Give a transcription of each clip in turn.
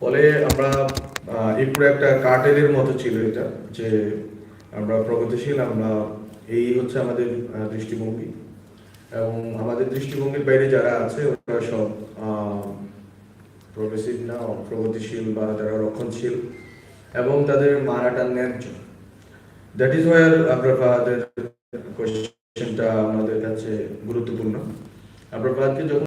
ফলে আমরা এই পুরো একটা কার্টেলের মতো ছিল এটা, যে আমরা প্রগতিশীল, আমরা এই হচ্ছে আমাদের দৃষ্টিভঙ্গি। এবং আমাদের দৃষ্টিভঙ্গির বাইরে যারা আছে, ওরা সব প্রগ্রেসিভ না, প্রগতিশীল বা যারা রক্ষণশীল এবং তাদের মারাটা ন্যায্য। দ্যাট ইজ ওয়ার আপনার ফাহাদের কোয়েশ্চেনটা আমাদের কাছে গুরুত্বপূর্ণ। আপনার যখন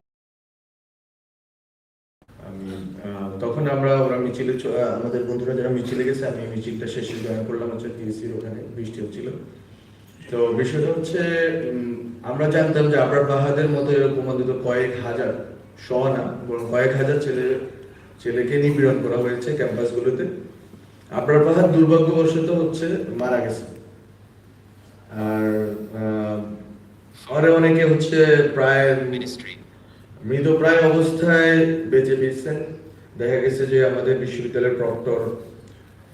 আমি আহ, তখন আমরা ওরা মিছিলে আমাদের বন্ধুরা যারা মিছিলে গেছে আমি মিছিলটা শেষে জয়েন করলাম হচ্ছে টিএসির ওখানে বৃষ্টি হচ্ছিল। তো বিষয়টা হচ্ছে আমরা জানতাম যে আবরার বাহাদের মতো এরকম অন্তত কয়েক হাজার শ না বরং কয়েক হাজার ছেলে ছেলেকে নিপীড়ন করা হয়েছে ক্যাম্পাসগুলোতে। আবরার বাহাদ দুর্ভাগ্যবশত হচ্ছে মারা গেছে। আর আহ, আরে অনেকে হচ্ছে প্রায় মৃতপ্রায় অবস্থায় বেঁচে ফিরছেন। দেখা গেছে যে আমাদের বিশ্ববিদ্যালয়ের প্রক্টর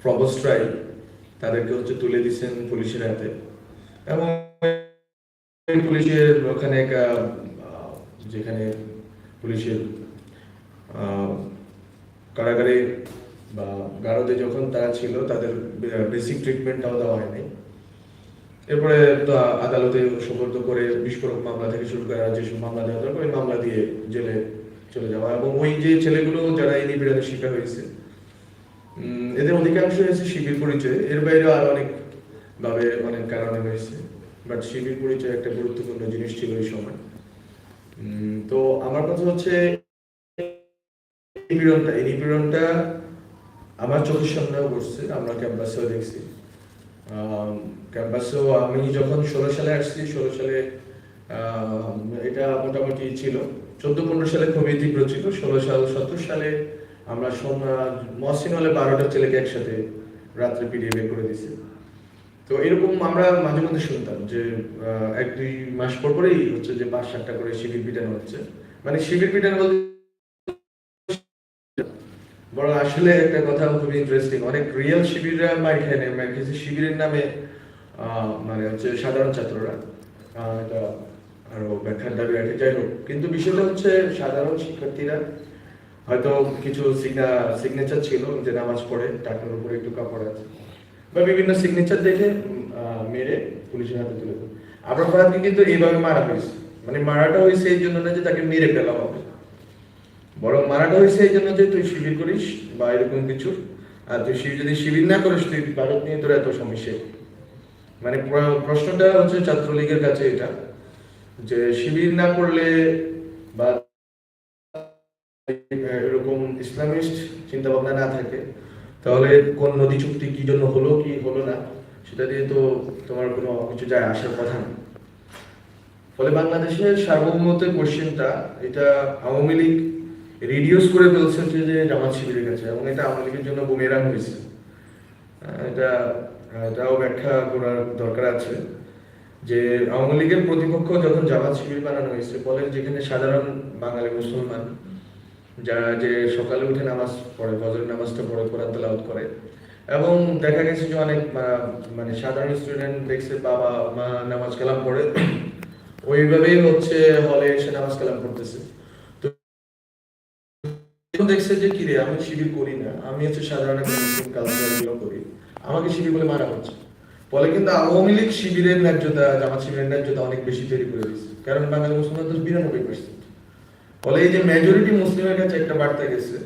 প্রবস্ট্রাই তাদেরকে হচ্ছে তুলে দিচ্ছেন পুলিশের হাতে। এবং পুলিশের ওখানে যেখানে পুলিশের কারাগারে বা গারদে যখন তারা ছিল, তাদের বেসিক ট্রিটমেন্টটাও দেওয়া হয়নি। এরপরে আদালতে সুপর্দ করে বিস্ফোরক মামলা থেকে শুরু করে যেসব মামলা দেওয়া দরকার, ওই মামলা দিয়ে জেলে চলে যাওয়া এবং ওই যে ছেলেগুলো যারা এই নিপীড়নের শিকার হয়েছে এদের অধিকাংশ হয়েছে শিবির পরিচয়। এর বাইরেও আর অনেক ভাবে অনেক কারণে হয়েছে বাট শিবির পরিচয় একটা গুরুত্বপূর্ণ জিনিস ছিল ওই সময়। তো আমার কথা হচ্ছে নিপীড়নটা, এই নিপীড়নটা আমার চোখের সামনেও ঘটছে, আমরা ক্যাম্পাসেও দেখছি। ক্যাম্পাসেও আমি যখন ষোলো সালে আসছি, ষোলো সালে এটা মোটামুটি ছিল। চোদ্দ পনেরো সালে খুবই তীব্র ছিল, ষোলো সাল, সতেরো সালে আমরা মহসিন হলে বারোটা ছেলেকে একসাথে রাত্রে পিটিয়ে বের করে দিছি তো এরকম আমরা মাঝে মধ্যে শুনতাম যে এক দুই মাস পর পরেই হচ্ছে যে পাঁচ সাতটা করে শিবির পিটানো হচ্ছে। মানে শিবির পিটানো বলতে আসলে একটা কথা খুবই ইন্টারেস্টিং অনেক রিয়েল শিবিররা মার খায় না শিবিরের নামে মানে হচ্ছে সাধারণ ছাত্ররা এটা আরও ব্যাখ্যার দাবি রাখে। যাই হোক, কিন্তু বিষয়টা হচ্ছে সাধারণ শিক্ষার্থীরা হয়তো কিছু সিগনেচার ছিল যে নামাজ পড়ে, টাকার উপরে একটু কাপড় আছে। বা বিভিন্ন সিগনেচার দেখে মেরে পুলিশের হাতে তুলে দেয়। আবার ফারাদকে কিন্তু এইভাবে মারা হয়েছে। মানে মারাটা হয়েছে এই জন্য না যে তাকে মেরে ফেলা হবে। বরং মারাটা হয়েছে এই জন্য যে তুই শিবির করিস বা এরকম কিছু, আর তুই শিবির যদি শিবির না করিস, তুই ভারত নিয়ে তোর এত সমস্যা। মানে প্রশ্নটা হচ্ছে ছাত্রলীগের কাছে এটা। যে শিবির না করলে বা এরকম ইসলামিস্ট চিন্তা ভাবনা না থাকে, তাহলে কোন নদী চুক্তি কি জন্য হলো, কি হলো না, সেটা দিয়ে তো তোমার কোনো কিছু যায় আসার কথা না। ফলে বাংলাদেশের সার্বভৌমত্বের কোশ্চেনটা, এটা আওয়ামী লীগ রিডিউস করে ফেলছে যে জামাত শিবিরের কাছে, এবং এটা আওয়ামী লীগের জন্য বুমেরাং হয়েছে। এটা, এটাও ব্যাখ্যা করার দরকার আছে। যে আওয়ামী লীগের প্রতিপক্ষ যখন জামাত শিবির বানানো হয়েছে ফলে যেখানে সাধারণ বাঙালি মুসলমান যারা যে সকালে উঠে নামাজ পড়ে ফজর নামাজটা পড়ে, কোরআন তেলাওয়াত করে, এবং দেখা গেছে যে অনেক মানে সাধারণ স্টুডেন্ট দেখছে বাবা, মা নামাজ কালাম পড়ে, ওইভাবেই হচ্ছে হলে এসে নামাজ কালাম পড়তেছে। দেখছে যে, কি রে, আমি শিবির করি না, আমি হচ্ছে সাধারণ কালচার করি, আমাকে শিবির বলে মারা হচ্ছে। ফলে কিন্তু আওয়ামী লীগ শিবিরের ন্যায্যতা, জামাত শিবিরের ন্যায্যতা অনেক বেশি তৈরি করে দিচ্ছে কারণ বাঙালি মুসলমান তো বিরানব্বই পার্সেন্ট ফলে এই যে মেজরিটি মুসলিমের কাছে একটা বার্তা গেছে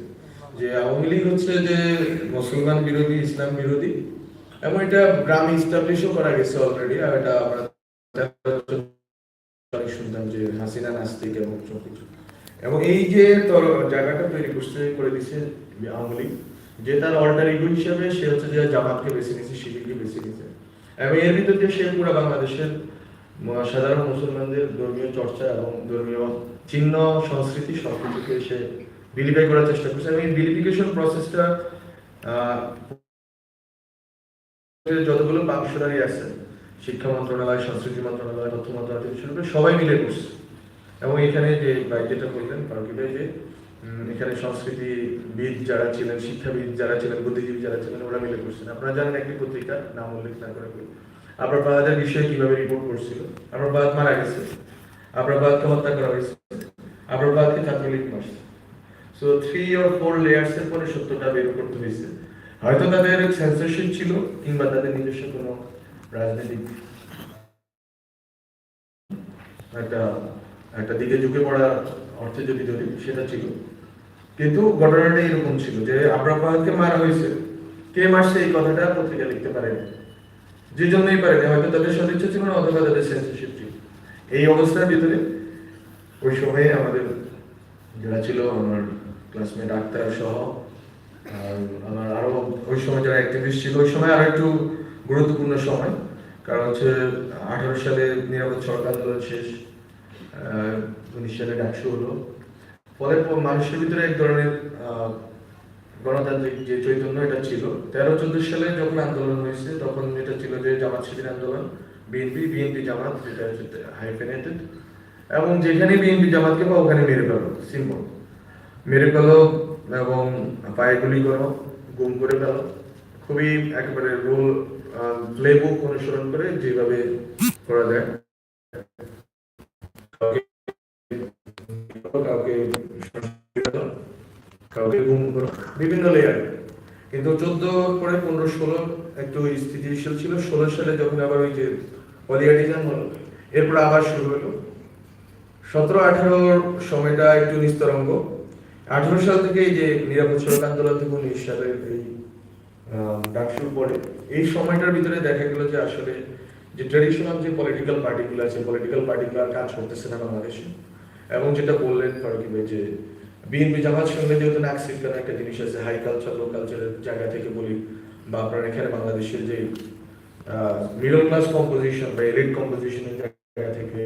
যে আওয়ামী লীগ হচ্ছে যে মুসলমান বিরোধী, ইসলাম বিরোধী, এবং এটা গ্রামে ইস্টাবলিশও করা গেছে অলরেডি আর এটা আমরা শুনতাম যে হাসিনা নাস্তিক এবং সব কিছু এবং এই যে জায়গাটা তৈরি করতে করে দিচ্ছে আওয়ামী লীগ, যে তার অল্টার ইগো হিসেবে সে হচ্ছে যে জামাতকে বেছে নিয়েছে, শিবিরকে বেছে নিয়েছে। এবং এর ভিতর দিয়ে সে পুরো বাংলাদেশের সাধারণ মুসলমানদের ধর্মীয় চর্চা এবং ধর্মীয় চিহ্ন, সংস্কৃতি সবকিছুকে সে বিলিফাই করার চেষ্টা করছে। এবং এই বিলিফিকেশন প্রসেসটা যতগুলো ফাংশনারি আছে, শিক্ষা মন্ত্রণালয়, সংস্কৃতি মন্ত্রণালয়, তথ্য মন্ত্রণালয় থেকে শুরু করে সবাই মিলে করছে। এবং এখানে যে ভাই যেটা বললেন, ফারুকি ভাই যে এখানে সংস্কৃতিবিদ যারা ছিলেন, শিক্ষাবিদ যারা ছিলেন, বুদ্ধিজীবী যারা ছিলেন, ওরা মিলে করছেন। আপনারা জানেন একটি পত্রিকা, নাম উল্লেখ না করে বলি। আপনার বাহাদের বিষয়ে কীভাবে রিপোর্ট করছিল? আপনার বাদ মারা গেছে। আপনার বাদকে হত্যা করা হয়েছে। আপনার বাদকে ছাত্রলীগ মারছে। So three or four layers এর পরে সত্যটা বের করতে হয়েছে। হয়তো তাদের সেন্সরশিপ ছিল, কিংবা তাদের নিজস্ব কোনো রাজনৈতিক একটা একটা দিকে ঝুঁকে পড়া অর্থে যদি ধরি, সেটা ছিল। কিন্তু ঘটনাটা এরকম ছিল যে আব্রাহামকে মারা হয়েছে। কে মারছে এই কথাটা পত্রিকা লিখতে পারেনি। যে জন্যই পারেনি, হয়তো তাদের সদিচ্ছা ছিল না, অথবা তাদের সেন্সরশিপ ছিল। এই অবস্থার ভিতরে ওই সময়ে আমাদের যারা ছিল, আমার ক্লাসমেট আক্তার সহ আমার আরও ওই সময় যারা অ্যাক্টিভিস্ট ছিল, ওই সময় আরও একটু গুরুত্বপূর্ণ সময়। কারণ হচ্ছে আঠারো সালে নিরাপদ সরকার আন্দোলন শেষ উনিশ সালে ডাকসু হলো। ফলে মানুষের ভিতরে এক ধরনের গণতান্ত্রিক যে চৈতন্য এটা ছিল। তেরো, চোদ্দ সালে যখন আন্দোলন হয়েছে, তখন এটা ছিল যে জামাত শিবির আন্দোলন, বিএনপি বিএনপি জামাত, যেটা হাইফেনেটেড এবং যেখানে বিএনপি জামাতকে পাও ওখানে মেরে ফেলো সিম্পল মেরে ফেলো এবং পায়ে গুলি করো, গুম করে ফেলো। খুবই একেবারে রোল প্লেবুক অনুসরণ করে যেভাবে করা যায়। কাউকে কাউকে গুম বিভিন্ন লেয়ার কিন্তু চোদ্দ পরে পনেরো ষোলো একটু স্থিতিশীল ছিল। ষোলো সালে যখন আবার ওই যে পলিয়াটিজম হলো, এরপর আবার শুরু হলো। সতেরো আঠারোর সময়টা একটু নিস্তরঙ্গ। আঠারো সাল থেকে এই যে নিরাপদ সড়ক আন্দোলন থেকে উনিশ সালের এই ডাকসুর পরে, এই সময়টার ভিতরে দেখা গেল যে আসলে যে ট্রেডিশনাল যে পলিটিক্যাল পার্টিগুলো আছে পলিটিক্যাল পার্টিগুলো আর কাজ করতেছে না বাংলাদেশে। এবং যেটা বললেন ফারুকি ভাই যে বিএনপি জামাত সঙ্গে যেহেতু নাকসিক কেন একটা জিনিস আছে হাই কালচার লো কালচারের জায়গা থেকে বলি, বা আপনার এখানে বাংলাদেশের যে মিডল ক্লাস কম্পোজিশন বা এলিট কম্পোজিশনের জায়গা থেকে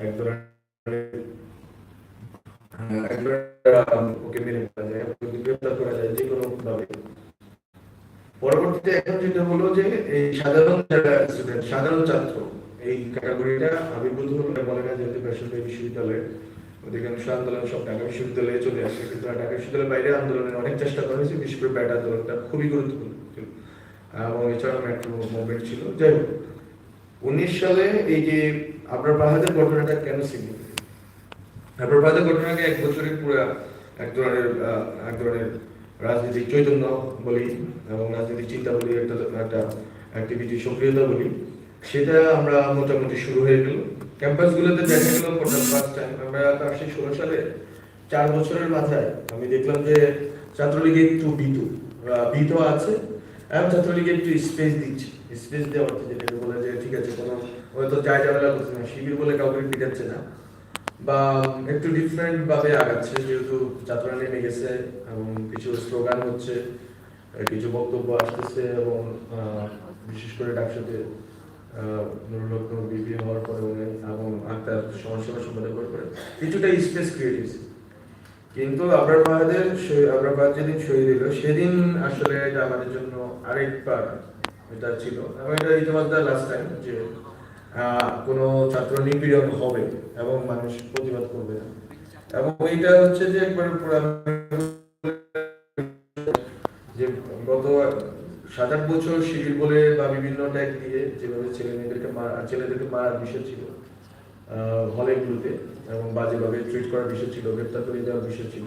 এক পরবর্তীতে এখন যেটা হলো যে এই সাধারণ যারা স্টুডেন্ট সাধারণ ছাত্র এই ক্যাটাগরিটা আবির্ভূত হলো বলে না যেহেতু বেসরকারি বিশ্ববিদ্যালয়ে অধিকাংশ আন্দোলন সব ঢাকা বিশ্ববিদ্যালয়ে চলে আসে, কিন্তু ঢাকা বিশ্ববিদ্যালয়ের বাইরে আন্দোলনের অনেক চেষ্টা করা হয়েছে, বিশেষ করে ব্যাট আন্দোলনটা খুবই গুরুত্বপূর্ণ। ছিল এবং এছাড়াও মেট্রো মুভমেন্ট ছিল। যাই হোক, উনিশ সালে এই যে আপনার বাহাদের ঘটনাটা কেন সিগনিফিকেন্ট আপনার বাহাদের ঘটনাকে এক বছরের পুরো এক ধরনের এক ধরনের রাজনৈতিক চৈতন্য বলি এবং রাজনৈতিক চিন্তা বলি, একটা একটা অ্যাক্টিভিটি সক্রিয়তা বলি। সেটা আমরা মোটামুটি শুরু হয়ে গেল। ক্যাম্পাসগুলোতে দেখা গেল ফার্স্ট টাইম আমরা কাশি ষোলো সালে চার বছরের মাথায় আমি দেখলাম যে ছাত্রলীগে একটু বিতু বিত আছে এবং ছাত্রলীগে একটু স্পেস দিচ্ছে। স্পেস দেওয়া হচ্ছে যেটাকে বলে যে, ঠিক আছে, কোনো হয়তো যায় ঝামেলা করছে না। শিবির বলে কাউকে পিটাচ্ছে না। বা একটু ডিফারেন্ট ভাবে আগাচ্ছে, যেহেতু ছাত্ররা নেমে গেছে এবং কিছু স্লোগান হচ্ছে, কিছু বক্তব্য আসতেছে এবং বিশেষ করে ডাকসাতে নুরুল হক বিবি হওয়ার পরে উনি এবং পরে কিছুটা স্পেস ক্রিয়েট হয়েছে। কিন্তু আবরার আবরার যেদিন শহীদ সেদিন আসলে এটা আমাদের জন্য আরেকবার এটা ছিল। এবং এটা ইতিমধ্যে লাস্ট টাইম যে কোনো ছাত্র নিপীড়ন হবে এবং মানুষ প্রতিবাদ করবে না। এবং এইটা হচ্ছে যে একবার পুরো সাত আট বছর শিবির বলে বা বিভিন্ন ট্যাগ দিয়ে যেভাবে ছেলে মেয়েদেরকে মারা ছেলেদেরকে মারার বিষয় ছিল হলেগুলোতে এবং বাজেভাবে ট্রিট করার বিষয় ছিল, গ্রেপ্তার করে দেওয়ার বিষয় ছিল,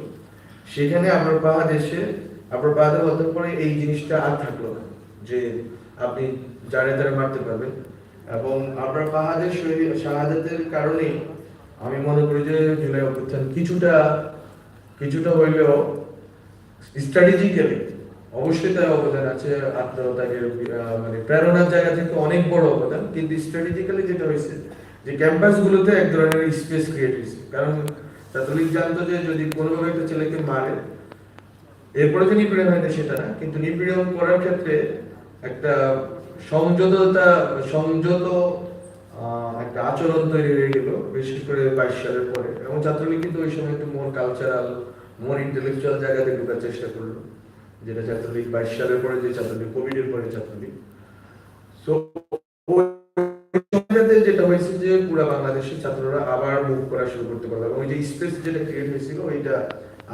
সেখানে আমরা পাহাড় এসে আপনার পাহাড়ে হতে পরে এই জিনিসটা আর থাকল না যে আপনি জানে তারা মারতে পারবেন। এবং পাহাড়ের শহীদ শাহাদাতের কারণেই আমি মনে করি যে জুলাই অভ্যুত্থান কিছুটা কিছুটা হইলেও স্ট্র্যাটেজিক্যালি অবশ্যই তার অবদান আছে আত্মত্যাগের মানে প্রেরণার জায়গা থেকে অনেক বড় অবদান। কিন্তু স্ট্র্যাটেজিক্যালি যেটা হয়েছে, যে ক্যাম্পাস গুলোতে এক ধরনের স্পেস ক্রিয়েট হয়েছে। কারণ ছাত্রলীগ জানতো যে যদি কোনোভাবে একটা ছেলেকে মারে, এরপরে যে নিপীড়ন হয় সেটা না কিন্তু নিপীড়ন করার ক্ষেত্রে একটা সংযততা সংযত একটা আচরণ তৈরি হয়ে গেল, বিশেষ করে বাইশ সালের পরে। এবং ছাত্রলীগ কিন্তু ওই সময় একটু মোর কালচারাল মোর ইন্টেলেকচুয়াল জায়গাতে ঢোকার চেষ্টা করল। যেটা ছাত্রলীগ বাইশ সালের পরে যে ছাত্রলীগ কোভিড এর পরে ছাত্রলীগ যেটা হয়েছে যে পুরো বাংলাদেশের ছাত্ররা আবার মুভ করা শুরু করতে পারল এবং ওই যে স্পেস যেটা ক্রিয়েট হয়েছিল, ওইটা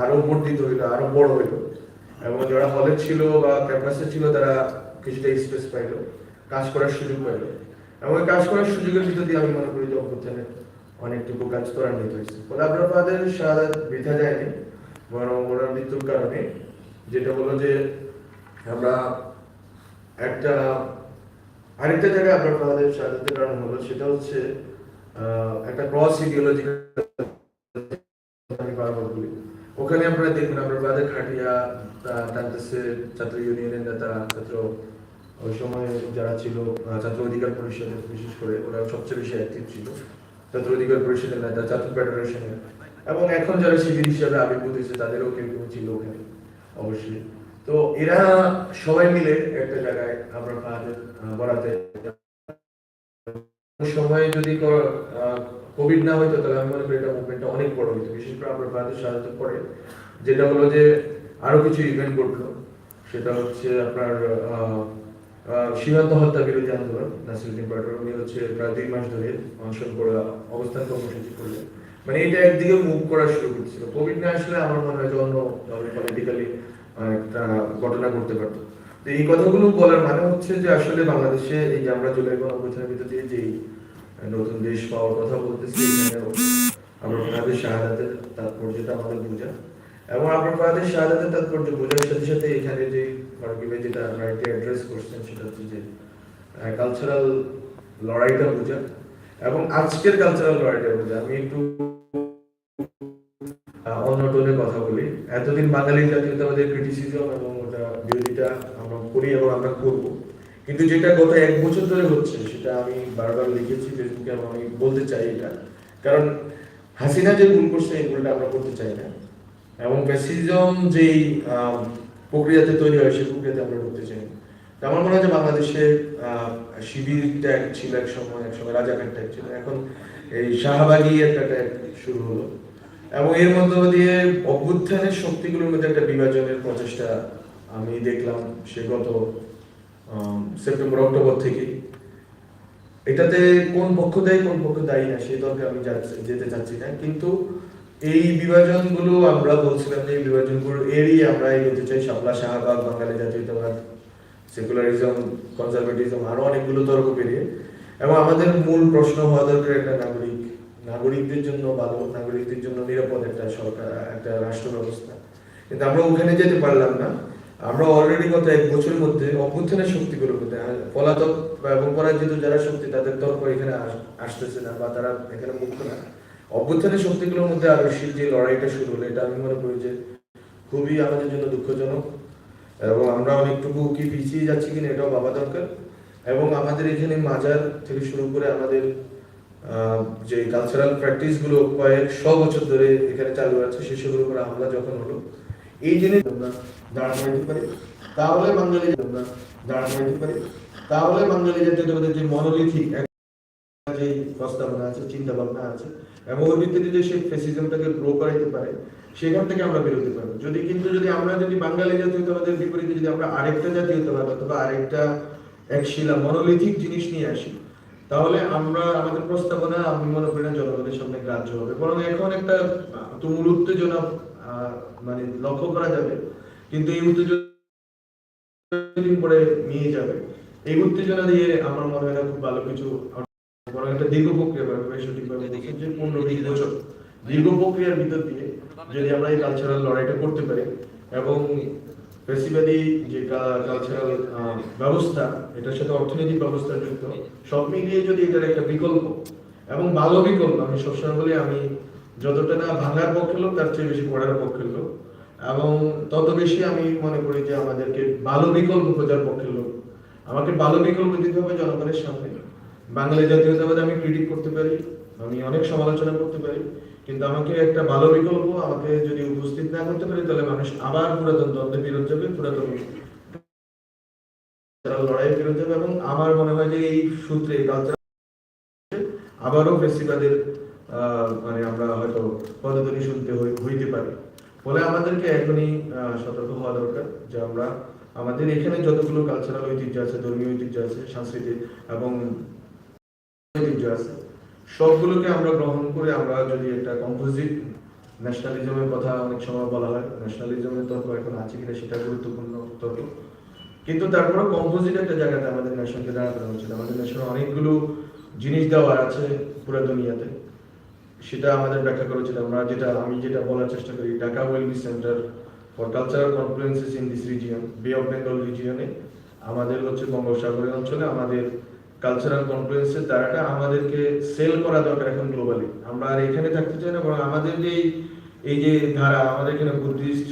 আরও বর্ধিত হইল, আরও বড় হইল। এবং যারা হলে ছিল বা ক্যাম্পাসে ছিল, তারা কিছুটা স্পেস পাইলো, কাজ করার সুযোগ পাইলো। এবং ওই কাজ করার সুযোগের ভিতর দিয়ে আমি মনে করি যে অভ্যুত্থানের অনেকটুকু কাজ ত্বরান্বিত হয়েছে। ফলে আপনার তাদের শাহাদাত বৃথা যায়নি, বরং ওনার মৃত্যুর কারণে যেটা হলো যে আমরা একটা, আরেকটা জায়গায় আপনার ফাদারের শাহাদাতের কারণ হলো সেটা হচ্ছে একটা ক্রস ইডিওলজি ওখানে আপনারা দেখবেন আপনার ফাদার খাটিয়া টানতেছে ছাত্র ইউনিয়নের নেতা, ছাত্র ওই সময় যারা ছিল ছাত্র অধিকার পরিষদের বিশেষ করে ওরা সবচেয়ে বেশি অ্যাক্টিভ ছিল, ছাত্র অধিকার পরিষদের নেতা, ছাত্র ফেডারেশনের এবং এখন যারা শিবির হিসাবে আবির্ভূত হয়েছে, তাদেরও কেউ কেউ ছিল ওখানে। অবশ্যই। তো এরা সবাই মিলে একটা জায়গায় আমরা ফাহাদের বরাতে সময় যদি কোভিড না হইতো, তাহলে আমি মনে করি এটা মুভমেন্টটা অনেক বড় হইতো। বিশেষ করে আমরা ফাহাদের সাহায্য করে, যেটা হলো যে আরও কিছু ইভেন্ট ঘটলো। সেটা হচ্ছে আপনার সীমান্ত হত্যা বিরোধী আন্দোলন, নাসিরুদ্দিন পাটোয়ারি, উনি হচ্ছে প্রায় দুই মাস ধরে অনশন করে অবস্থান কর্মসূচি করলেন। মানে এটা একদিকে মুভ করা শুরু করছিল। কোভিড না আসলে আমার মনে হয় যে অন্য পলিটিক্যালি একটা ঘটনা ঘটতে পারতো। তো এই কথাগুলো বলার মানে হচ্ছে যে আসলে বাংলাদেশে এই যে আমরা জুলাই গণঅভ্যুত্থানের ভিতর দিয়ে যেই নতুন দেশ পাওয়ার কথা বলতেছি আমরা ফাহাদের শাহাদাতের তাৎপর্যটা আমাদের বোঝা। এবং আপনার ফাহাদের শাহাদাতের তাৎপর্য বোঝার সাথে সাথে এখানে যে মার্কিবে যেটা রাইটে অ্যাড্রেস করছেন সেটা হচ্ছে যে কালচারাল লড়াইটা বোঝা। এবং আজকের কালচারাল লড়াইটা বোঝা আমি একটু অন্য টোনে কথা বলি। এতদিন বাঙালি জাতীয়তাবাদের ক্রিটিসিজম এবং ওটা বিরোধিতা আমরা করি এবং আমরা করব। কিন্তু যেটা গত এক বছর ধরে হচ্ছে, সেটা আমি বারবার লিখেছি, ফেসবুকে এবং আমি বলতে চাই এটা। কারণ হাসিনা যে ভুল করছে, এই ভুলটা আমরা করতে চাই না। এবং ফ্যাসিজম যেই প্রক্রিয়াতে তৈরি হয়, সেই প্রক্রিয়াতে আমরা করতে চাই না। আমার মনে হয় বাংলাদেশে শিবির ট্যাগ ছিল এক সময় এক সময় রাজাকার ট্যাগ ছিল। এখন এই শাহবাগী একটা ট্যাগ শুরু হলো। এবং এর মধ্য দিয়ে অভ্যুত্থানের শক্তিগুলোর মধ্যে একটা বিভাজনের প্রচেষ্টা আমি দেখলাম সে গত সেপ্টেম্বর, অক্টোবর থেকে। এটাতে কোন পক্ষ দায়ী, কোন পক্ষ দায়ী না সেই দরকার আমি যেতে চাচ্ছি না। কিন্তু এই বিভাজনগুলো আমরা বলছিলাম যে এই বিভাজনগুলো এড়িয়ে আমরা এগোতে চাই। শাপলা শাহবাগ, বাঙালি জাতীয়তাবাদ সেকুলারিজম, কনজারভেটিজম, আরও অনেকগুলো তর্ক পেরিয়ে। এবং আমাদের মূল প্রশ্ন হওয়া দরকার একটা নাগরিক, নাগরিকদের জন্য ভালো নাগরিকদের জন্য নিরাপদ একটা সরকার, একটা রাষ্ট্র ব্যবস্থা কিন্তু আমরা ওখানে যেতে পারলাম না। আমরা অলরেডি গত এক বছরের মধ্যে অভ্যুত্থানের শক্তিগুলোর মধ্যে আর পলাতক এবং পরাজিত যারা শক্তি, তাদের তর্ক এখানে আসতেছে না বা তারা এখানে মুক্ত না। অভ্যুত্থানের শক্তিগুলোর মধ্যে আরও যে লড়াইটা শুরু হলো, এটা আমি মনে করি যে খুবই আমাদের জন্য দুঃখজনক। এবং আমরা অনেকটুকু কি পিছিয়ে যাচ্ছি কিনা এটাও ভাবা দরকার। এবং আমাদের এখানে মাজার থেকে শুরু করে আমাদের যে কালচারাল প্র্যাকটিসগুলো কয়েক শ বছর ধরে এখানে চালু আছে সেসবের উপরে হামলা যখন হলো, এই জিনিস আমরা দিতে পারি। তাহলে বাঙালি আমরা দিতে পারি। তাহলে বাঙালি জাতীয়তাবাদের যে মনোলিথিক যে প্রস্তাবনা আছে চিন্তা ভাবনা আছে, এবং ওর ভিত্তিতে যে সেই ফেসিজমটাকে গ্রো করাইতে পারে সেখান থেকে আমরা বেরোতে পারব। যদি কিন্তু যদি আমরা যদি বাঙালি জাতীয়তাবাদের বিপরীতে যদি আমরা আরেকটা জাতীয়তাবাদ অথবা আরেকটা এক শিলা মনোলিথিক জিনিস নিয়ে আসি, তাহলে আমরা আমাদের প্রস্তাবনা আমি মনে করি না জনগণের সামনে গ্রাহ্য হবে। বরং এখন একটা তুমুল উত্তেজনা মানে লক্ষ্য করা যাবে। কিন্তু এই উত্তেজনা নিয়ে যাবে। এই উত্তেজনা দিয়ে আমার মনে হয় না খুব ভালো কিছু বরং একটা দীর্ঘ প্রক্রিয়া সঠিকভাবে যে পনেরো বিশ বছর দীর্ঘ প্রক্রিয়ার ভিতর দিয়ে যদি আমরা এই কালচারাল লড়াইটা করতে পারি এবং ফেসিবাদী যে কালচারাল ব্যবস্থা, এটার সাথে অর্থনৈতিক ব্যবস্থা যুক্ত, সব মিলিয়ে যদি এটার একটা বিকল্প এবং ভালো বিকল্প, আমি সবসময় বলি আমি যতটা না ভাঙার পক্ষে লোক, তার চেয়ে বেশি পড়ার পক্ষে লোক এবং তত বেশি আমি মনে করি যে আমাদেরকে ভালো বিকল্প খোঁজার পক্ষে লোক। আমাকে ভালো বিকল্প দিতে হবে জনগণের সামনে। বাঙালি জাতীয়তাবাদ আমি ক্রিটিক করতে পারি। আমি অনেক সমালোচনা করতে পারি, কিন্তু আমাকে একটা ভালো বিকল্প আমাকে যদি উপস্থিত না করতে পারি, তাহলে মানুষ আবার পুরাতন দ্বন্দ্বে ফেরত যাবে, পুরাতন লড়াই যাবে এবং আমার মনে হয় যে এই সূত্রে মানে আমরা হয়তো পদধ্বনি শুনতে হইতে পারি। ফলে আমাদেরকে এখনই সতর্ক হওয়া দরকার যে আমরা আমাদের এখানে যতগুলো কালচারাল ঐতিহ্য আছে, ধর্মীয় ঐতিহ্য আছে, সাংস্কৃতিক এবং ঐতিহ্য আছে সবগুলোকে আমরা গ্রহণ করে আমরা যদি একটা কম্পোজিট ন্যাশনালিজমের কথা অনেক সময় বলা হয় ন্যাশনালিজমের তর্ক এখন আছে কিনা সেটা গুরুত্বপূর্ণ তর্ক। কিন্তু তারপরে কম্পোজিট একটা জায়গাতে আমাদের ন্যাশনকে দাঁড় করা উচিত আমাদের ন্যাশনে অনেকগুলো জিনিস দেওয়া আছে পুরো দুনিয়াতে। সেটা আমাদের ব্যাখ্যা করেছিল আমরা, যেটা আমি যেটা বলার চেষ্টা করি, Dhaka ওয়েলবি centre for cultural confluences in this region Bay of Bengal রিজিয়নে আমাদের হচ্ছে বঙ্গোপসাগরীয় অঞ্চলে আমাদের কালচারাল কনফ্লুয়েন্সের দ্বারাটা আমাদেরকে সেল করা দরকার এখন গ্লোবালি আমরা আর এখানে থাকতে চাই না, বরং আমাদের যে এই- যে ধারা, আমাদের এখানে বুদ্ধিস্ট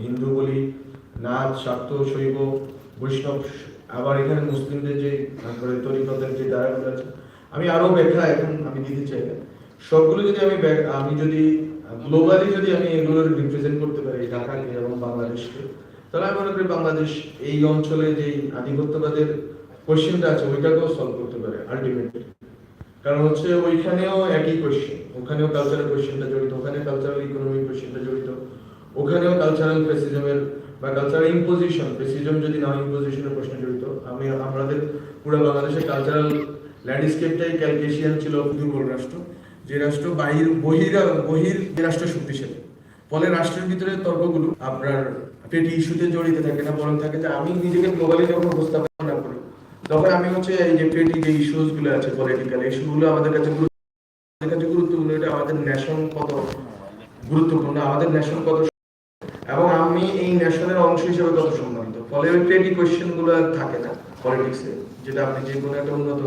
হিন্দু বলি নাচ শাক্ত, শৈব, বৈষ্ণব, আবার এখানে মুসলিমদের যে, তারপরে তরিকতের যে ধারাগুলো আছে, আমি আরও ব্যাখ্যা এখন আমি দিতে চাই না। সবগুলো যদি আমি আমি যদি গ্লোবালি যদি আমি এগুলোর রিপ্রেজেন্ট করতে পারি ঢাকাকে এবং বাংলাদেশকে, তাহলে আমি মনে করি বাংলাদেশ এই অঞ্চলে যে আধিপত্যবাদের আছে, ওইটাকেও সলভ করতে পারে আলটিমেটলি কারণ হচ্ছে ওইখানেও একই ওখানেও কালচারাল জড়িত, ওখানে কালচারাল কোশ্চেনটা জড়িত, ওখানেও কালচারাল ফেসিজমের বা কালচারাল ইম্পোজিশন ফেসিজম যদি ইম্পোজিশনের প্রশ্ন জড়িত, আমি, আমাদের পুরো বাংলাদেশের কালচারাল ল্যান্ডস্কেপটাই ক্যালকেশিয়ান ছিল দুর্বল রাষ্ট্র, যে রাষ্ট্র বাহির, বহিরা, বহির, যে রাষ্ট্র শক্তিশালী। ফলে রাষ্ট্রের ভিতরে তর্কগুলো আপনার পেটি ইস্যুতে জড়িত থাকে না, বরং থাকে যে আমি নিজেকে গ্লোবালি যখন উপস্থাপনা তখন আমি হচ্ছে এই যে পেটি যে ইস্যুসগুলো আছে পলিটিক্যাল ইস্যুগুলো আমাদের কাছে আমাদের কাছে গুরুত্বপূর্ণ, এটা আমাদের ন্যাশন কত গুরুত্বপূর্ণ, আমাদের ন্যাশন কত এবং আমি এই ন্যাশনের অংশ হিসেবে কত সম্মানিত? ফলে ওই পেটি কোয়েশ্চেনগুলো আর থাকে না পলিটিক্সে যেটা আপনি যে কোনো একটা উন্নত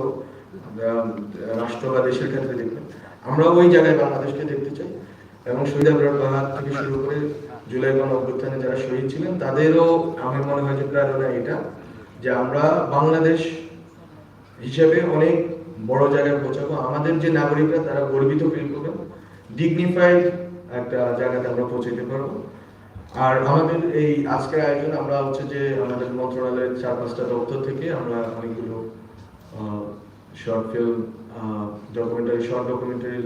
রাষ্ট্র বা দেশের ক্ষেত্রে দেখবেন। আমরা ওই জায়গায় বাংলাদেশকে দেখতে চাই। এবং শহীদ আবরার থেকে শুরু করে জুলাই গণ অভ্যুত্থানে যারা শহীদ ছিলেন, তাদেরও আমার মনে হয় যে প্রেরণা এটা। যে আমরা বাংলাদেশ হিসেবে অনেক বড় জায়গায় পৌঁছাবো। আমাদের যে নাগরিকরা, তারা গর্বিত ফিল করবে। ডিগনিফাইড একটা জায়গাতে আমরা পৌঁছাতে পারব। আর আমাদের এই আজকের আয়োজন, আমরা হচ্ছে যে আমাদের মন্ত্রণালয়ের চার পাঁচটা দপ্তর থেকে আমরা অনেকগুলো short film documentary short documentary